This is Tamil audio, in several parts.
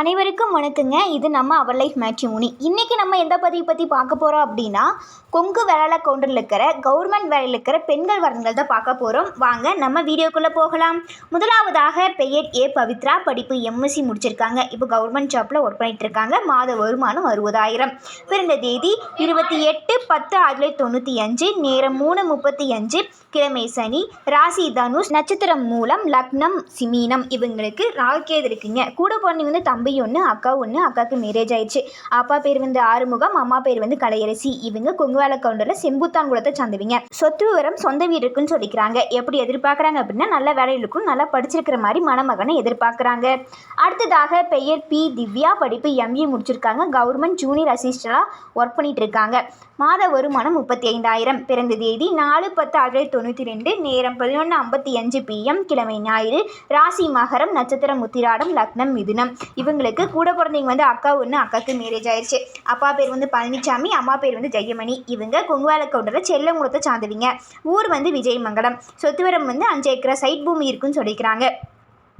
அனைவருக்கும் வணக்கங்க. இது நம்ம அவர் லைஃப் மேட்ரிமோனி இன்றைக்கி நம்ம எந்த பதிவு பற்றி பார்க்க போகிறோம் அப்படின்னா கொங்கு வேலை கவுண்டரில் இருக்கிற கவர்மெண்ட் வேலையில் இருக்கிற பெண்கள் வரன்கள் தான் பார்க்க போகிறோம் வாங்க நம்ம வீடியோக்குள்ளே போகலாம். முதலாவதாக பெயர் ஏ. பவித்ரா படிப்பு எம்எஸ்சி முடிச்சிருக்காங்க. இப்போ கவர்மெண்ட் ஜாப்பில் ஒர்க் பண்ணிட்டு இருக்காங்க. மாத வருமானம் அறுபதாயிரம். பிறந்த தேதி இருபத்தி எட்டு பத்து ஆயிரத்தி தொள்ளாயிரத்தி தொண்ணூற்றி அஞ்சு. நேரம் மூணு முப்பத்தி அஞ்சு. கிழமை சனி ராசி தனுஷ் நட்சத்திரம் மூலம் லக்னம் சிமீனம் இவங்களுக்கு ராகேது இருக்குங்க. கூட பிறந்தவங்க வந்து தம்பி ஒன்று அக்கா ஒன்று அக்காவுக்கு மேரேஜ் ஆயிடுச்சு. அப்பா பேர் வந்து ஆறுமுகம் அம்மா பேர் வந்து கலையரசி. இவங்க கொங்குவால கவுண்டரில் செம்புத்தான் குலத்தை சார்ந்தவங்க சொத்து விவரம் சொந்த வீடு இருக்குன்னு சொல்லிக்கிறாங்க. எப்படி எதிர்பார்க்குறாங்க அப்படின்னா நல்ல வேலையிலுக்கும் நல்லா படிச்சிருக்கிற மாதிரி மணமகனை எதிர்பார்க்குறாங்க. அடுத்ததாக பெயர் பி. திவ்யா. படிப்பு எம்ஏ முடிச்சிருக்காங்க. கவர்மெண்ட் ஜூனியர் அசிஸ்டண்டாக ஒர்க் பண்ணிட்டு இருக்காங்க. மாத வருமானம் முப்பத்தி ஐந்தாயிரம் பிறந்த தேதி நாலு பத்து ஆயிரத்தி தொண்ணூற்றி ரெண்டு. நேரம் பதினொன்று ஐம்பத்தி அஞ்சு பிஎம் கிழமை ஞாயிறு. ராசி மகரம் நட்சத்திரம் உத்திராடம் லக்னம் மிதுனம். இவங்களுக்கு கூட பிறந்தவங்க வந்து அக்கா ஒன்று அக்காவுக்கு மேரேஜ் ஆயிடுச்சு அப்பா பேர் வந்து பழனிசாமி அம்மா பேர் வந்து ஜெயமணி. இவங்க கொங்குவேல கவுண்டரில் செல்லங்குளத்தை சார்ந்தவங்க. ஊர் வந்து விஜயமங்கலம். சொத்துவரம் வந்து அஞ்சு ஏக்கரா சைட் பூமி இருக்குன்னு சொல்லிக்கிறாங்க.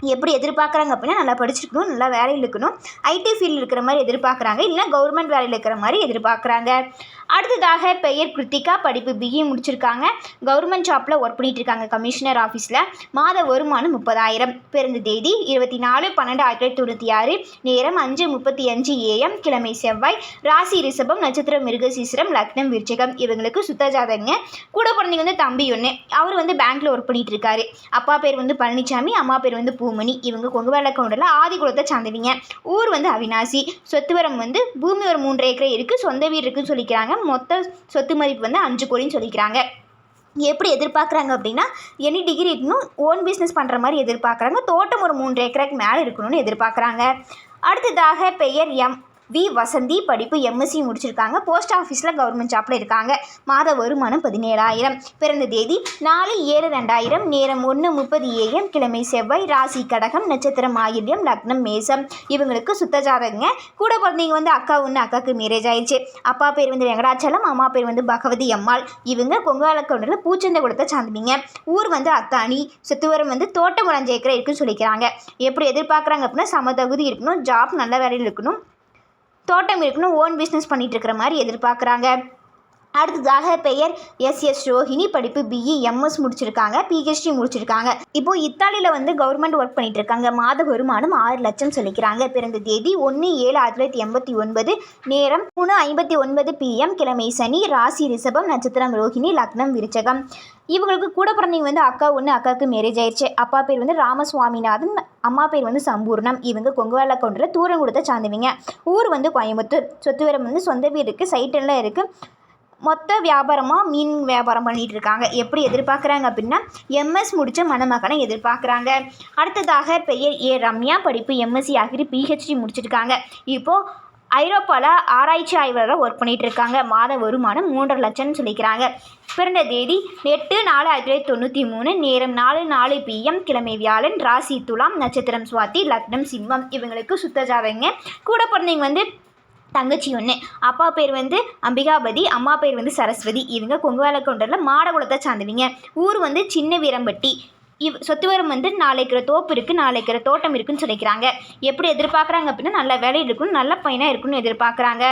எப்படி எதிர்பார்க்குறாங்க அப்படின்னா நல்லா படிச்சிருக்கணும் நல்லா வேலையில் இருக்கணும். ஐடி ஃபீல்டில் இருக்கிற மாதிரி எதிர்பார்க்குறாங்க. இல்லைனா கவர்மெண்ட் வேலையில் இருக்கிற மாதிரி எதிர்பார்க்குறாங்க. அடுத்ததாக பெயர் கிருத்திகா படிப்பு பிஇ முடிச்சிருக்காங்க. கவர்மெண்ட் ஜாப்பில் ஒர்க் பண்ணிட்டு இருக்காங்க கமிஷனர் ஆஃபீஸில் மாத வருமானம் முப்பதாயிரம். பிறந்த தேதி இருபத்தி நாலு பன்னெண்டு ஆயிரத்தி தொள்ளாயிரத்தி தொண்ணூற்றி ஆறு. நேரம் அஞ்சு முப்பத்தி அஞ்சு ஏஎம் கிழமை செவ்வாய். ராசி ரிஷபம் நட்சத்திரம் மிருகசீசரம் லக்னம் விருச்சகம். இவங்களுக்கு சுத்த ஜாதகங்க. கூட பிறந்தவங்க வந்து தம்பி ஒன்று அவர் வந்து பேங்க்கில் ஒர்க் பண்ணிட்டு இருக்காரு. அப்பா பேர் வந்து பழனிசாமி அம்மா பேர் வந்து பூமணி. இவங்க கொங்கு வேலை கவுண்டரில் ஆதி குலத்தை சார்ந்தவங்க. ஊர் வந்து அவினாசி சொத்துவரம் வந்து பூமி ஒரு மூன்று ஏக்கரை இருக்குது சொந்த வீடு இருக்குன்னு சொல்லிக்கிறாங்க. மொத்த சொத்து மதிப்பு வந்து அஞ்சு கோடின்னு சொல்லிக்கிறாங்க. எப்படி எதிர்பார்க்குறாங்க அப்படின்னா எனி டிகிரி இருக்கணும் ஓன் பிஸ்னஸ் பண்ணுற மாதிரி எதிர்பார்க்குறாங்க. தோட்டம் ஒரு மூன்று ஏக்கருக்கு மேலே இருக்கணும்னு எதிர்பார்க்குறாங்க. அடுத்ததாக பெயர் எம். வி. வசந்தி படிப்பு எம்எஸ்சி முடிச்சிருக்காங்க. போஸ்ட் ஆஃபீஸில் கவர்மெண்ட் ஜாப்பில் இருக்காங்க. மாத வருமானம் பதினேழாயிரம். பிறந்த தேதி நாலு ஏழு ரெண்டாயிரம். நேரம் ஒன்று முப்பது ஏஎம் கிழமை செவ்வாய். ராசி கடகம் நட்சத்திரம் ஆயில்யம் லக்னம் மேசம். இவங்களுக்கு சுத்த ஜாதகங்க. கூட பிறந்தவங்க வந்து அக்கா ஒன்று அக்காவுக்கு மேரேஜ் ஆயிடுச்சு. அப்பா பேர் வந்து வெங்கடாச்சலம் அம்மா பேர் வந்து பகவதி அம்மாள். இவங்க பொங்காலக்கவுண்டரில் பூச்சந்தை குளத்தை சார்ந்தவங்க ஊர் வந்து அத்தானி சுத்துவரம் வந்து தோட்டம் ஒரு ஏக்கரை இருக்குன்னு சொல்லிக்கிறாங்க. எப்படி எதிர்பார்க்குறாங்க அப்படின்னா சம தகுதி இருக்கணும். ஜாப் நல்ல வேலையில் இருக்கணும். தோட்டம் இருக்கணும் ஓன் பிஸ்னஸ் பண்ணிட்டு இருக்கிற மாதிரி எதிர்பார்க்குறாங்க. அடுத்ததாக பெயர் எஸ். எஸ். ரோஹிணி. படிப்பு பிஇ எம்எஸ் e. முடிச்சிருக்காங்க. பிஹெச்டி முடிச்சிருக்காங்க. இப்போ இத்தாலியில் வந்து கவர்மெண்ட் ஒர்க் பண்ணிட்டு இருக்காங்க மாத வருமானம் ஆறு லட்சம் சொல்லிக்கிறாங்க பிறந்த தேதி ஒன்று ஏழு ஆயிரத்தி தொள்ளாயிரத்தி எண்பத்தி ஒன்பது. நேரம் மூணு ஐம்பத்தி ஒன்பது பிஎம் கிழமை சனி ராசி ரிஷபம் நட்சத்திரம் ரோஹிணி லக்னம் விருச்சகம். இவங்களுக்கு கூட பிறந்தவங்க வந்து அக்கா ஒன்று அக்காவுக்கு மேரேஜ் ஆயிடுச்சு அப்பா பேர் வந்து ராமசுவாமிநாதன். அம்மா பேர் வந்து சம்பூர்ணம். இவங்க கொங்குவால கவுண்டரில் தூரம் கொடுத்த சார்ந்தவங்க ஊர் வந்து கோயம்புத்தூர். சொத்துவரம் வந்து சொந்த வீடு இருக்குது இருக்குது மொத்த வியாபாரமாக மீன் வியாபாரம் பண்ணிகிட்டு இருக்காங்க. எப்படி எதிர்பார்க்குறாங்க அப்படின்னா எம்எஸ் முடித்த மணமகனை எதிர்பார்க்குறாங்க. அடுத்ததாக பெயர் ஏ ரம்யா படிப்பு எம்எஸ்சி ஆகிரி பிஹெச்டி முடிச்சிருக்காங்க. இப்போது ஐரோப்பாவில் ஆராய்ச்சி ஆய்வாளராக ஒர்க் பண்ணிகிட்டு இருக்காங்க மாத வருமானம் மூன்றரை லட்சம்னு சொல்லிக்கிறாங்க. பிறந்த தேதி எட்டு நாலு ஆயிரத்தி தொள்ளாயிரத்தி தொண்ணூற்றி மூணு. நேரம் நாலு நாலு பிஎம் கிழமை வியாழன் ராசி துலாம் நட்சத்திரம் சுவாத்தி லக்னம் சிம்மம். இவங்களுக்கு சுத்த ஜாதகங்க. கூட பிறந்தவங்க வந்து தங்கச்சி ஒன்று அப்பா பேர் வந்து அம்பிகாபதி அம்மா பேர் வந்து சரஸ்வதி. இவங்க கொங்குவேல கொண்டரில் மாடகுலத்தை சார்ந்தவங்க. ஊர் வந்து சின்ன வீரம்பட்டி. இவ் சொத்துவரம் வந்து நாலு ஏக்கரை தோப்பு இருக்குது நாலு ஏக்கரை தோட்டம் இருக்குன்னு சொல்லிக்கிறாங்க. எப்படி எதிர்பார்க்குறாங்க அப்படின்னா நல்ல வேலை இருக்கணும் நல்ல பையனாக இருக்கணும்னு எதிர்பார்க்குறாங்க.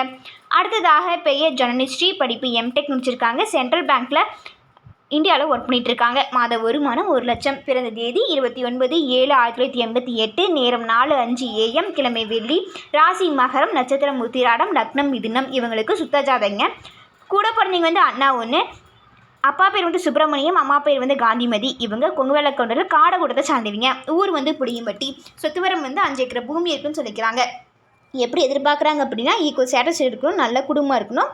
அடுத்ததாக பெயர் ஜனனிஸ்ரீ படிப்பு எம்டெக் முடிச்சிருக்காங்க. சென்ட்ரல் பேங்க்கில் இந்தியாவில் ஒர்க் பண்ணிகிட்ருக்காங்க இருக்காங்க மாத வருமானம் ஒரு லட்சம். பிறந்த தேதி இருபத்தி ஒன்பது ஏழு ஆயிரத்தி தொள்ளாயிரத்தி எண்பத்தி எட்டு. நேரம் நாலு அஞ்சு ஏஎம் கிழமை வெள்ளி. ராசி மகரம் நட்சத்திரம் உத்திராடம் லக்னம் மிதுனம். இவங்களுக்கு சுத்தஜாதங்க கூட பிறந்தவங்க வந்து அண்ணா ஒன்று அப்பா பேர் வந்து சுப்பிரமணியம் அம்மா பேர் வந்து காந்திமதி. இவங்க கொங்குவேல கவுண்டரில் காடகூடத்தை சார்ந்தவங்க. ஊர் வந்து புளியம்பட்டி. சொத்துவரம் வந்து அஞ்சு ஏக்கர் பூமி இருக்குன்னு சொல்லிக்கிறாங்க. எப்படி எதிர்பார்க்குறாங்க அப்படின்னா ஈக்குவல் ஸ்டேட்டஸ் இருக்கணும் நல்ல குடும்பம் இருக்கணும்.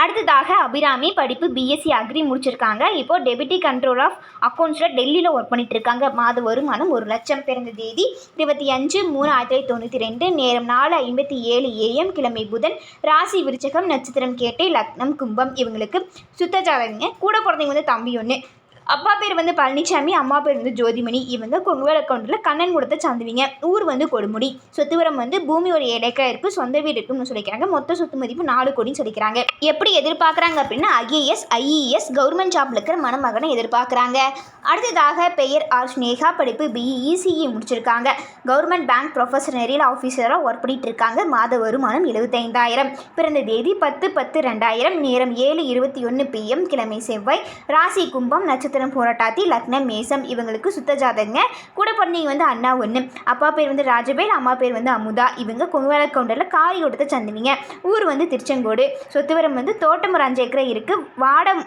அடுத்ததாக அபிராமி படிப்பு பிஎஸ்சி அக்ரி முடிச்சிருக்காங்க. இப்போ டெபிட்டி கண்ட்ரோல் ஆஃப் அக்கௌண்ட்ஸில் டெல்லியில் ஒர்க் பண்ணிட்டு இருக்காங்க. மாத வருமானம் ஒரு லட்சம் பிறந்த தேதி இருபத்தி அஞ்சு மூணு ஆயிரத்தி தொள்ளாயிரத்தி தொண்ணூற்றி ரெண்டு நேரம் நாலு ஐம்பத்தி ஏழு ஏஎம் கிழமை புதன் ராசி விருச்சகம் நட்சத்திரம் கேட்டை லக்னம் கும்பம் இவங்களுக்கு சுத்த ஜாதகங்க. கூட பிறந்தவங்க வந்து தம்பி ஒன்று அப்பா பேர் வந்து பழனிசாமி அம்மா பேர் வந்து ஜோதிமணி. இவங்க கொங்குவேல் அக்கௌண்ட்டில் கண்ணன் கொடுத்த சாந்துவிங்க. ஊர் வந்து கொடுமுடி. சொத்துவரம் வந்து பூமி ஒரு ஏழைக்கா இருக்குது சொந்த வீடு இருக்குன்னு சொல்லிக்கிறாங்க. மொத்த சொத்து மதிப்பு நாலு கோடின்னு சொல்லிக்கிறாங்க. எப்படி எதிர்பார்க்குறாங்க அப்படின்னா ஐஏஎஸ் ஐஇஎஸ் கவர்மெண்ட் ஜாப்ல இருக்கிற மணமகனை எதிர்பார்க்குறாங்க. அடுத்ததாக பெயர் ஆர் ஸ்னேகா படிப்பு பிஇஇசிஇ முடிச்சிருக்காங்க. கவர்மெண்ட் பேங்க் ப்ரொஃபஷனரியல் ஆஃபீஸராக ஒர்க் பண்ணிட்டு இருக்காங்க. மாத வருமானம் எழுபத்தைந்தாயிரம் பிறந்த தேதி பத்து பத்து ரெண்டாயிரம். நேரம் ஏழு இருபத்தி ஒன்று பிஎம் கிழமை செவ்வாய். ராசி கும்பம் நட்சத்திரம் போராட்டாத்தி லக்னம் மேசம் இவங்களுக்கு சுத்த ஜாதகங்க. கூட பிறந்தவங்க வந்து அண்ணா ஒன்று அப்பா பேர் வந்து ராஜபேல் அம்மா பேர் வந்து அமுதா. இவங்க கொங்குவேல கவுண்டரில் காரி கொடுத்த சந்துவிங்க. ஊர் வந்து திருச்செங்கோடு. சொத்துவரம் வந்து தோட்டம் ஒரு அஞ்சு ஏக்கரை இருக்குது வாடம்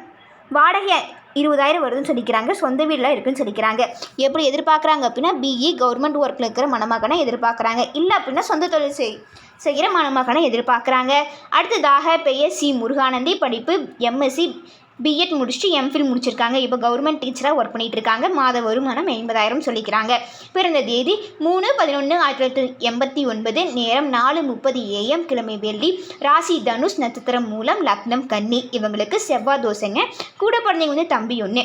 வாடகை இருபதாயிரம் வருதுன்னு சொல்லிக்கிறாங்க. சொந்த வீட்டில் இருக்குன்னு சொல்லிக்கிறாங்க. எப்படி எதிர்பார்க்குறாங்க அப்படின்னா பிஇ கவர்மெண்ட் ஒர்க்கில் இருக்கிற மணமகனை எதிர்பார்க்குறாங்க. இல்லை அப்படின்னா சொந்த தொழில் செய் செய்கிற மணமகனை எதிர்பார்க்குறாங்க. அடுத்ததாக பெயர் சி முருகானந்தி படிப்பு எம்எஸ்சி பிஎட் முடிச்சுட்டு எம்ஃபில் முடிச்சிருக்காங்க. இப்போ கவர்மெண்ட் டீச்சராக ஒர்க் பண்ணிகிட்டு இருக்காங்க மாத வருமானம் எண்பதாயிரம் சொல்லிக்கிறாங்க. பிறந்த தேதி மூணு பதினொன்று ஆயிரத்தி தொள்ளாயிரத்தி எண்பத்தி ஒன்பது நேரம் நாலு முப்பது ஏஎம் கிழமை வெள்ளி. ராசி தனுஷ் நட்சத்திரம் மூலம் லக்னம் கன்னி. இவங்களுக்கு செவ்வாய் தோசைங்க கூட பிறந்தவங்க வந்து தம்பி ஒன்று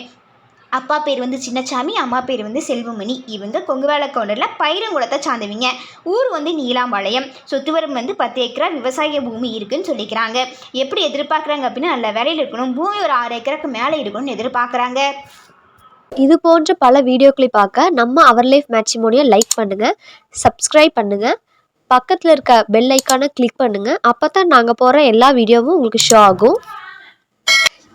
அப்பா பேர் வந்து சின்னச்சாமி அம்மா பேர் வந்து செல்வமணி. இவங்க கொங்குவேல கவுண்டரில் பயிரங்குளத்தை சார்ந்தவங்க. ஊர் வந்து நீலாம்பாளையம். சொத்துவரம் வந்து பத்து ஏக்கரா விவசாய பூமி இருக்குன்னு சொல்லிக்கிறாங்க. எப்படி எதிர்பார்க்குறாங்க அப்படின்னா நல்ல வேலையில் இருக்கணும். பூமி ஒரு ஆறு ஏக்கருக்கு மேலே இருக்கணும்னு எதிர்பார்க்குறாங்க. இது போன்ற பல வீடியோக்களை பார்க்க நம்ம அவர் லைஃப் மேட்சிமோனியை லைக் பண்ணுங்கள் சப்ஸ்கிரைப் பண்ணுங்கள் பக்கத்தில் இருக்க பெல் ஐக்கானை கிளிக் பண்ணுங்கள் அப்போ தான் நாங்கள் போகிற எல்லா வீடியோவும் உங்களுக்கு ஷோ ஆகும்.